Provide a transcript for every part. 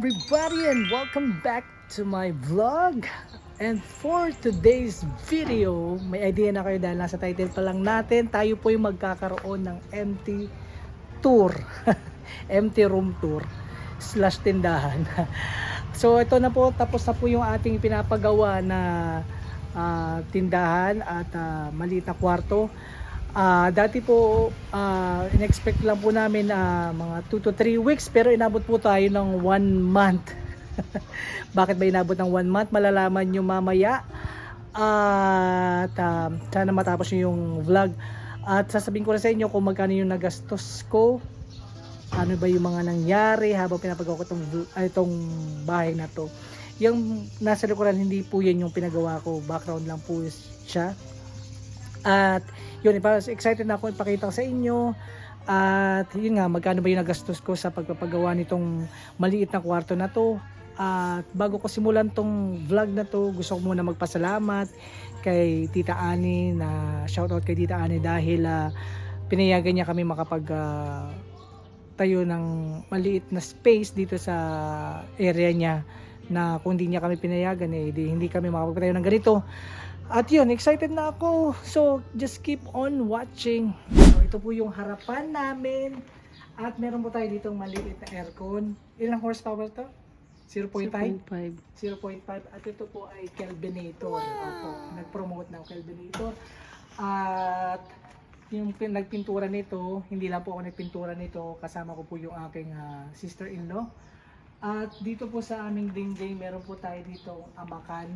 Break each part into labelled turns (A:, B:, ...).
A: everybody and welcome back to my vlog. And for today's video, may idea na kayo dahil nasa title pa lang natin, tayo po yung magkakaroon ng empty tour. empty room tour slash tindahan. so ito na po, tapos na po yung ating pinapagawa na ah, tindahan at ah, maliit kwarto. Ah, dati po, ah, in-expect lang po namin na mga 2 to 3 weeks pero inabot po tayo ng 1 month. Bakit ba inabot ng 1 month? Malalaman nyo mamaya. At ah, sana matapos nyo yung vlog. At sasabihin ko rin sa inyo kung magkano yung nagastos ko. Ano ba yung mga nangyari habang pinapagawa ko itong, ah, itong bahay na to. Yung nasa likuran, hindi po yan yung pinagawa ko. Background lang po siya. At yun, excited na ako ipakita sa inyo. At yun nga, magkano ba yung nagastos ko sa pagpapagawa nitong maliit na kwarto na to. At bago ko simulan tong vlog na to, gusto ko muna magpasalamat kay Tita Ani na shoutout kay Tita Ani dahil ah, pinayagan niya kami makapag ah, tayo ng maliit na space dito sa area niya na kung di niya kami pinayagan eh di, hindi kami makapagtayo ng ganito at yun, excited na ako. So, just keep on watching. So, ito po yung harapan namin. At meron po tayo ditong maliit na aircon. Ilang horsepower to? 0.5?
B: 0.5.
A: 0.5 at ito po ay Kelvinator. Opo, nag-promote ng Kelvinator. At yung pin- nagpintura nito, hindi lang po ako nagpintura nito, kasama ko po yung aking ah, sister-in-law. At dito po sa aming dingding, meron po tayo dito amakan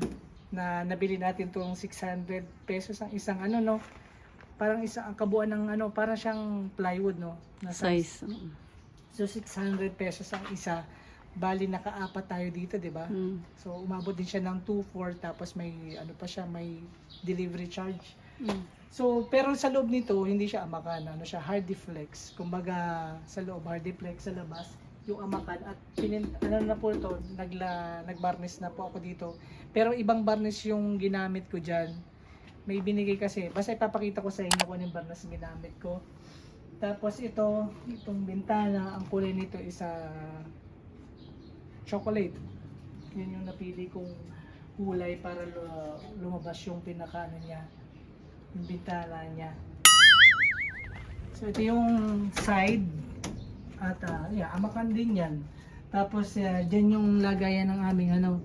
A: na nabili natin tong 600 pesos ang isang ano no. Parang isang ang kabuuan ng ano, parang siyang plywood no. Na
B: Size.
A: So 600 pesos ang isa. Bali nakaapat tayo dito, 'di ba?
B: Mm.
A: So umabot din siya ng 2.4 tapos may ano pa siya, may delivery charge.
B: Mm.
A: So pero sa loob nito hindi siya amakan, ano siya hardy flex. Kumbaga sa loob hardy flex sa labas yung amakan at pinin, ano na po ito, nagla, nagbarnish na po ako dito. Pero ibang varnish yung ginamit ko diyan. May binigay kasi, basta ipapakita ko sa inyo kung anong varnish yung ginamit ko. Tapos ito, itong bintana, ang kulay nito is ah, chocolate. Yun yung napili kong kulay para lu- lumabas yung pinaka ano niya, yung bintana niya. So ito yung side at uh, yeah, amakan din yan. Tapos uh, dyan yung lagayan ng aming ano,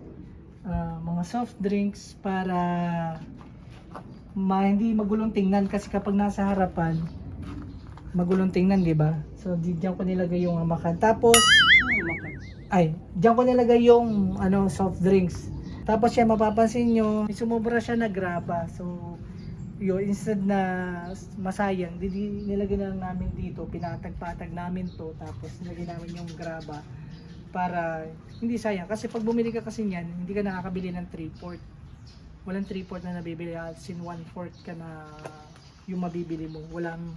A: ah, mga soft drinks para ma hindi magulong tingnan kasi kapag nasa harapan magulong tingnan, di ba? So di diyan ko nilagay yung amakan. Tapos ay, diyan ko nilagay yung ano soft drinks. Tapos siya mapapansin nyo, sumobra siya na graba. So, yun, instead na masayang, di, di nilagay na lang namin dito, pinatag-patag namin to, tapos nilagay namin yung graba para hindi sayang. Kasi pag bumili ka kasi niyan, hindi ka nakakabili ng 3-port. Walang 3-port na nabibili, as in 1-4 ka na yung mabibili mo. Walang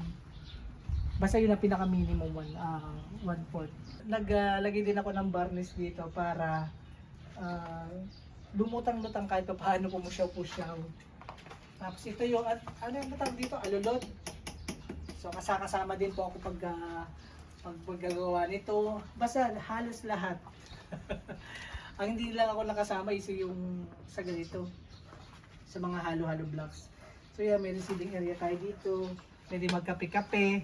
A: Basta yun ang pinaka-minimum one, ah, one fourth. Naglagay din ako ng varnish dito para ah, lumutang-lutang kahit pa paano pumusyaw-pusyaw. Tapos ito yung, at, ano yung matawag dito? Alulot. So kasakasama din po ako pag, ah, pag paggagawa nito. Basta halos lahat. ang hindi lang ako nakasama is yung sa ganito. Sa mga halo-halo blocks. So yeah, may receiving area tayo dito. Pwede magkape-kape.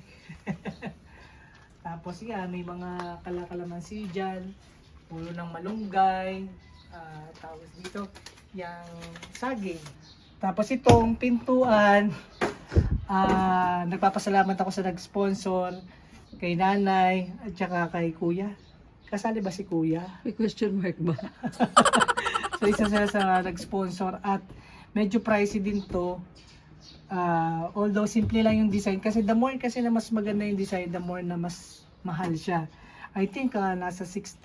A: Tapos yan, may mga kalakalamansi dyan. Pulo ng malunggay. ah tapos dito, yung saging. Tapos itong pintuan, ah nagpapasalamat ako sa nag-sponsor kay nanay at saka kay kuya. Kasali ba si kuya?
B: May question mark ba?
A: So isa sila sa nag-sponsor at medyo pricey din to. Ah, although simple lang yung design kasi the more kasi na mas maganda yung design, the more na mas mahal siya. I think ah, nasa 6,000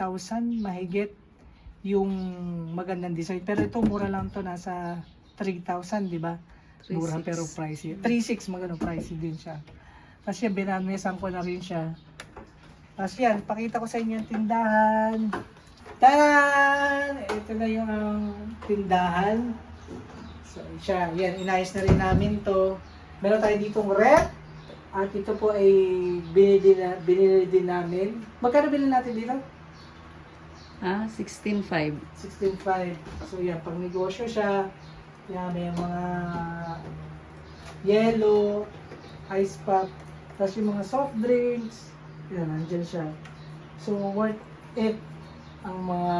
A: mahigit yung magandang design. Pero ito mura lang to nasa 3,000, di ba? Mura
B: 3,600.
A: pero pricey. 3,600 magano pricey din siya. Kasi binanesan ko na rin siya. Tapos yan, pakita ko sa inyo yung tindahan. Taran! Ito na yung ang tindahan. So, siya, yan, inayos na rin namin to. Meron tayo ditong rep. At ito po ay binili, na, binili din namin. Magkano binili natin dito?
B: Ha? 16.5.
A: 16.5. So yan, pag negosyo siya, yan, may mga yellow, ice pop, tapos yung mga soft drinks, yan, nandyan siya. So, worth it ang mga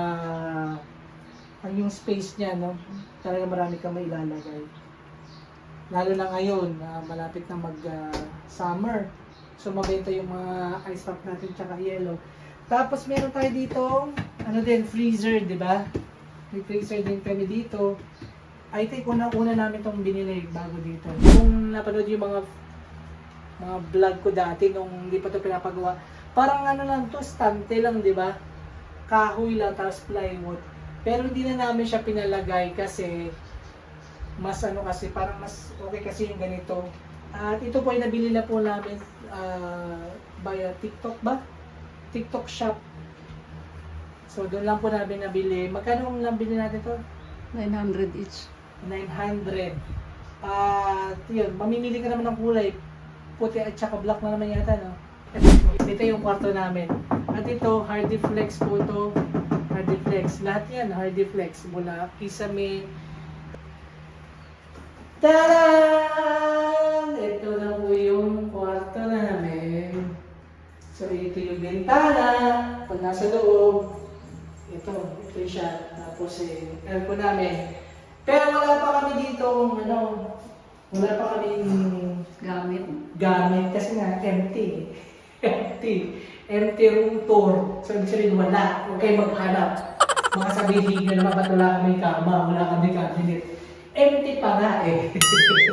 A: ang yung space niya, no? Talaga marami kang mailalagay. Lalo na ngayon, na malapit na mag-summer. so, mabenta yung mga ice pop natin tsaka yellow. Tapos, meron tayo dito, ano din, freezer, di ba? May freezer din kami dito. I think una-una namin itong binili bago dito. Kung napanood yung mga mga vlog ko dati nung hindi pa ito pinapagawa, parang ano lang to, stante lang, di ba? Kahoy lang, tapos plywood. Pero hindi na namin siya pinalagay kasi mas ano kasi, parang mas okay kasi yung ganito. At ito po ay nabili na po namin ah, via TikTok ba? TikTok shop. So doon lang po namin nabili. Magkano ang nabili natin to?
B: 900 each.
A: 900. At yun, mamimili ka naman ng kulay. Puti at saka black na naman yata, no? Ito yung kwarto namin. At ito, Hardy Flex po ito. Hardy Flex. Lahat yan, Hardy Flex. Mula Kisame. Taran! Ito na po yung kwarto namin. So, ito yung bintana. Pag nasa loob, ito, ito siya. Tapos, eh, aircon namin. Pero wala pa kami dito, ano, wala pa kami
B: Gamit.
A: gamit kasi nga empty. empty. Empty room tour. So, ibig sabihin, wala. Huwag kayo maghanap. Mga sabihin nyo naman, ba't wala kami kama, wala kami cabinet. Empty pa nga eh.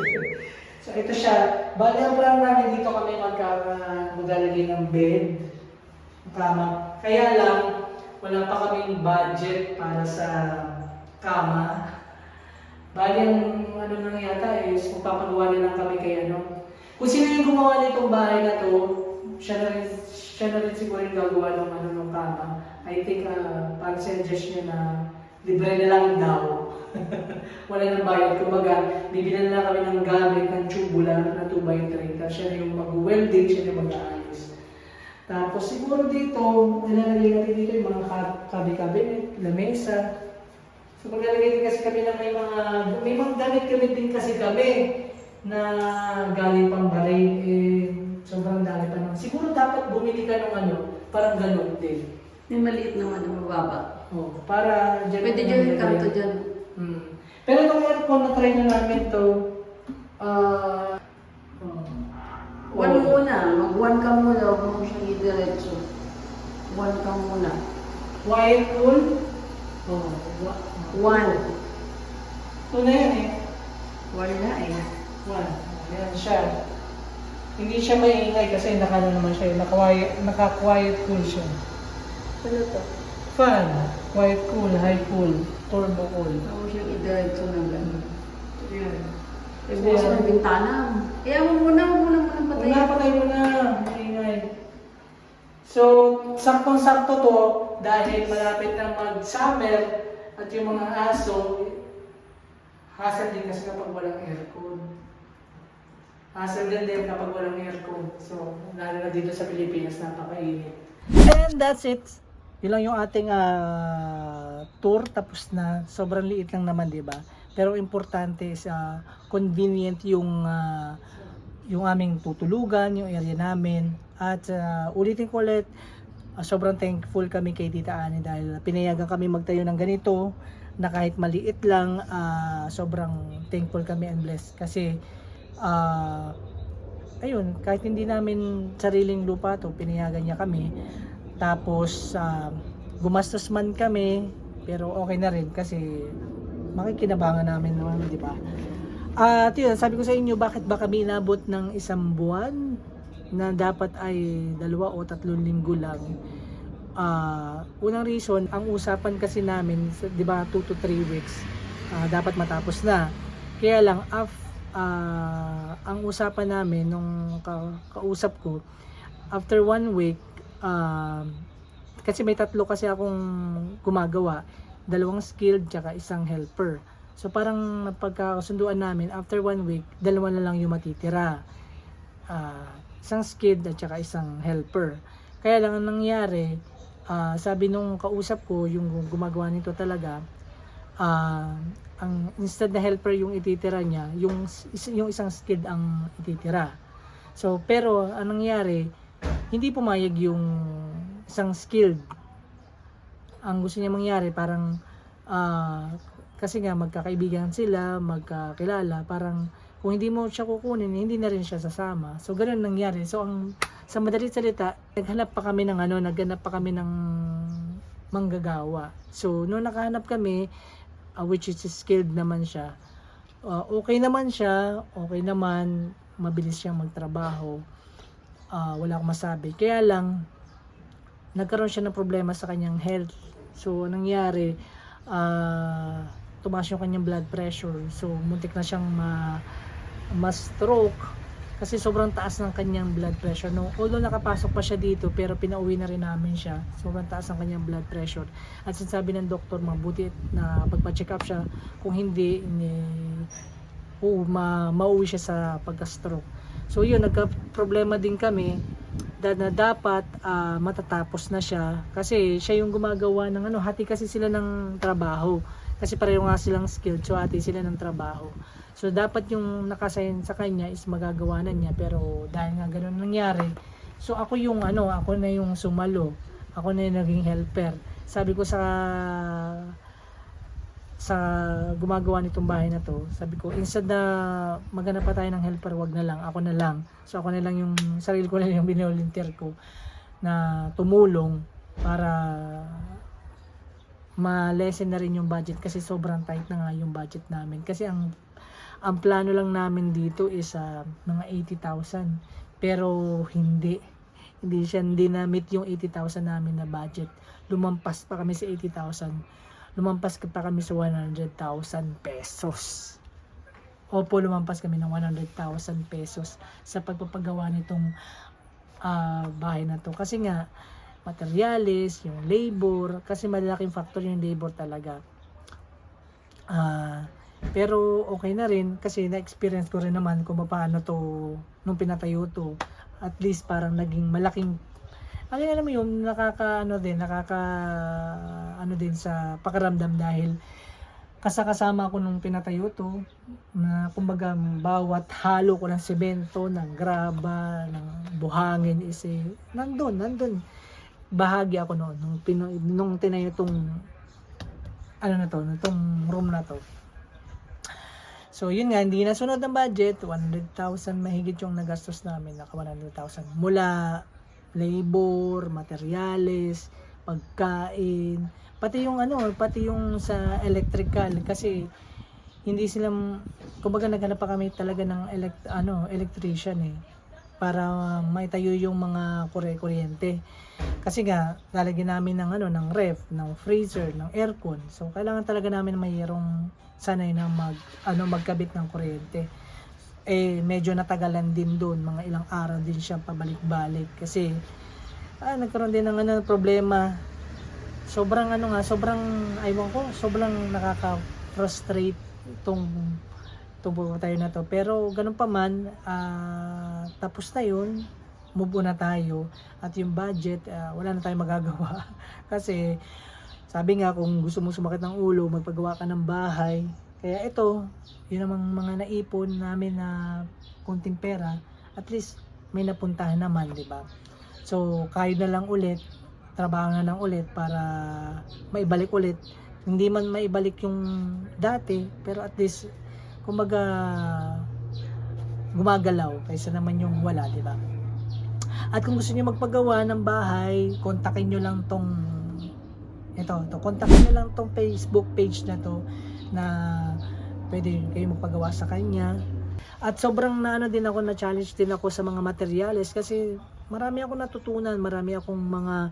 A: so, ito siya. Bali, ang plan namin dito kami magka- maglalagay ng bed, kama. Kaya lang, wala pa kaming budget para sa kama. Bali, ang ano na yata is magpapagawa lang kami kay ano. Kung sino yung gumawa nitong bahay na to, siya na rin, siya na rin siguro yung gagawa ng ano ng kama. I think uh, parang suggest niya na libre na lang daw. Wala nang bayad. Kumbaga, bibili na lang kami ng gamit ng tubular na 2x3. Tapos siya na yung mag-welding, siya na mag-aayos. Tapos siguro dito, nilalagay natin dito yung mga ka- kabi-cabinet, lamesa, So maglalagay din kasi kami ng may mga, may mga gamit kami din kasi kami na galing pang balay, eh, sobrang dami pa naman. Siguro dapat bumili ka ng ano, parang ganun din.
B: May maliit na mababa.
A: Oh, para dyan.
B: Pwede dyan yung kanto dyan.
A: Hmm. Pero itong aircon na try na namin to, ah, oh,
B: One muna. Mag-one ka muna. Huwag mo siyang idiretso. One ka muna.
A: Quiet cool. Oh, wa-
B: One.
A: Ito na yan eh.
B: One na eh.
A: One. Ayan siya. Hindi siya maingay kasi nakano naman siya, naka-quiet, naka-quiet cool siya.
B: Ano to?
A: Fan, quiet cool, high cool, turbo cool.
B: Mo siyang idiretso na gano'n.
A: Ayan.
B: Eh, bukas ng bintana. Eh, mo muna. Huwag mo na muna
A: Wala
B: patayin.
A: pa tayo na, maingay. So, saktong-sakto to dahil malapit na mag-summer at yung mga aso, hassle din kasi kapag walang aircon. Hassle din din kapag walang aircon. So, lalo na dito sa Pilipinas, napakainit. And that's it. Yun lang yung ating ah, tour. Tapos na, sobrang liit lang naman, di ba? Pero importante is ah, convenient yung ah, yung aming tutulugan, yung area namin. At ah, ulitin ko ulit, ah, sobrang thankful kami kay Tita Ani dahil pinayagan kami magtayo ng ganito na kahit maliit lang, ah, sobrang thankful kami and blessed. Kasi, ah, ayun, kahit hindi namin sariling lupa to, pinayagan niya kami. Tapos, ah, gumastos man kami, pero okay na rin kasi makikinabangan namin naman, di ba? At yun, sabi ko sa inyo, bakit ba kami inabot ng isang buwan na dapat ay dalawa o tatlong linggo lang? Ah, unang reason, ang usapan kasi namin, di ba, 2 to 3 weeks, ah, dapat matapos na. Kaya lang, af, ah, ang usapan namin nung ka- kausap ko, after one week, ah, kasi may tatlo kasi akong gumagawa, dalawang skilled tsaka isang helper. So parang napagkakasunduan namin, after one week, dalawa na lang yung matitira. Ah, isang skilled at saka isang helper. Kaya lang ang nangyari, ah, sabi nung kausap ko, yung gumagawa nito talaga, ah, ang instead na helper yung ititira niya, yung, yung isang skilled ang ititira. So, pero anong nangyari, hindi pumayag yung isang skilled. Ang gusto niya mangyari, parang, ah, kasi nga magkakaibigan sila, magkakilala, parang kung hindi mo siya kukunin, hindi na rin siya sasama. So, ganun nangyari. So, ang, sa madalit salita, naghanap pa kami ng ano, naghanap pa kami ng manggagawa. So, nung nakahanap kami, uh, which is skilled naman siya, uh, okay naman siya, okay naman, mabilis siyang magtrabaho, uh, wala akong masabi. Kaya lang, nagkaroon siya ng problema sa kanyang health. So, nangyari, ah, tumaas yung kanyang blood pressure. So, muntik na siyang ma, ma-stroke kasi sobrang taas ng kanyang blood pressure. No, although nakapasok pa siya dito, pero pinauwi na rin namin siya. Sobrang taas ng kanyang blood pressure. At sinasabi ng doktor, mabuti na pagpa-check up siya. Kung hindi, ni, oo, ma, mauwi siya sa pagka-stroke. So yun, nagka-problema din kami da- na dapat ah, matatapos na siya kasi siya yung gumagawa ng ano, hati kasi sila ng trabaho. Kasi pareho nga silang skilled, so hati sila ng trabaho. So dapat yung nakasign sa kanya is magagawa na niya pero dahil nga ganun nangyari, so ako yung ano, ako na yung sumalo. Ako na yung naging helper. Sabi ko sa sa gumagawa nitong bahay na to, sabi ko, instead na maghanap pa tayo ng helper, wag na lang, ako na lang. So ako na lang yung, sarili ko na yung binolunteer ko na tumulong para ma-lessen na rin yung budget kasi sobrang tight na nga yung budget namin. Kasi ang ang plano lang namin dito is ah, mga 80,000 pero hindi. Hindi siya hindi na meet yung 80,000 namin na budget. Lumampas pa kami sa 80,000 lumampas pa kami sa 100,000 pesos. Opo lumampas kami ng 100,000 pesos sa pagpapagawa nitong ah, bahay na to. Kasi nga materials, yung labor kasi malaking factor yung labor talaga. Ah pero okay na rin kasi na-experience ko rin naman kung paano to nung pinatayo to. At least parang naging malaking ano alam mo yun, nakaka ano din, nakaka ano din sa pakaramdam dahil kasakasama ko nung pinatayo to na kumbaga bawat halo ko ng semento, ng graba, ng buhangin is eh, nandun, nandun. Bahagi ako noon nung, pino, nung tinayo tong ano na to, itong room na to. So, yun nga, hindi nasunod ang budget. 100,000 mahigit yung nagastos namin. Naka 100,000. Mula labor, materyales, pagkain, pati yung ano, pati yung sa electrical. Kasi, hindi sila, kumbaga naghanap pa kami talaga ng elect, ano, electrician eh para maitayo yung mga kuryente. Kasi nga, lalagyan namin ng ano, ng ref, ng freezer, ng aircon. So, kailangan talaga namin mayroong sanay na mag, ano, magkabit ng kuryente. Eh, medyo natagalan din doon. Mga ilang araw din siya pabalik-balik. Kasi, ah, nagkaroon din ng ano, problema. Sobrang ano nga, sobrang, aywan ko, sobrang nakaka-frustrate itong tubo tayo na to. Pero ganun pa man, ah, tapos na yun, move on na tayo. At yung budget, ah, wala na tayong magagawa. Kasi, sabi nga, kung gusto mo sumakit ng ulo, magpagawa ka ng bahay. Kaya ito, yun namang mga naipon namin na kunting pera, at least may napuntahan naman, di ba? So, kayo na lang ulit, trabaho na lang ulit para maibalik ulit. Hindi man maibalik yung dati, pero at least kumbaga gumagalaw kaysa naman yung wala, di ba? At kung gusto niyo magpagawa ng bahay, kontakin niyo lang tong ito, to kontakin niyo lang tong Facebook page na to na pwede kayo magpagawa sa kanya. At sobrang na ano din ako na challenge din ako sa mga materyales kasi marami ako natutunan, marami akong mga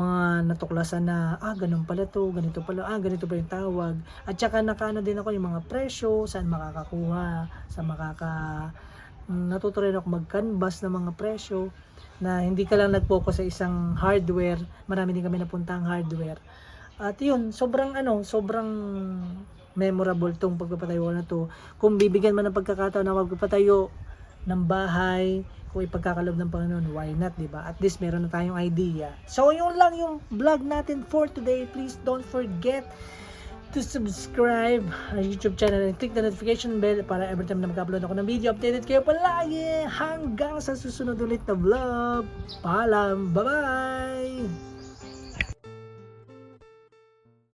A: mga natuklasan na ah ganun pala to, ganito pala, ah ganito pa yung tawag. At saka nakaano din ako yung mga presyo, saan makakakuha, sa makaka mm, natuto ako mag-canvas ng mga presyo na hindi ka lang nag-focus sa isang hardware. Marami din kami napuntang hardware. At yun, sobrang ano, sobrang memorable tong pagpapatayo na to. Kung bibigyan man ng pagkakataon na magpapatayo ng bahay, kung ipagkakalob ng Panginoon, why not, di ba? At least meron na tayong idea. So, yun lang yung vlog natin for today. Please don't forget to subscribe our YouTube channel and click the notification bell para every time na mag-upload ako ng video, updated kayo palagi hanggang sa susunod ulit na vlog. Paalam! Bye-bye!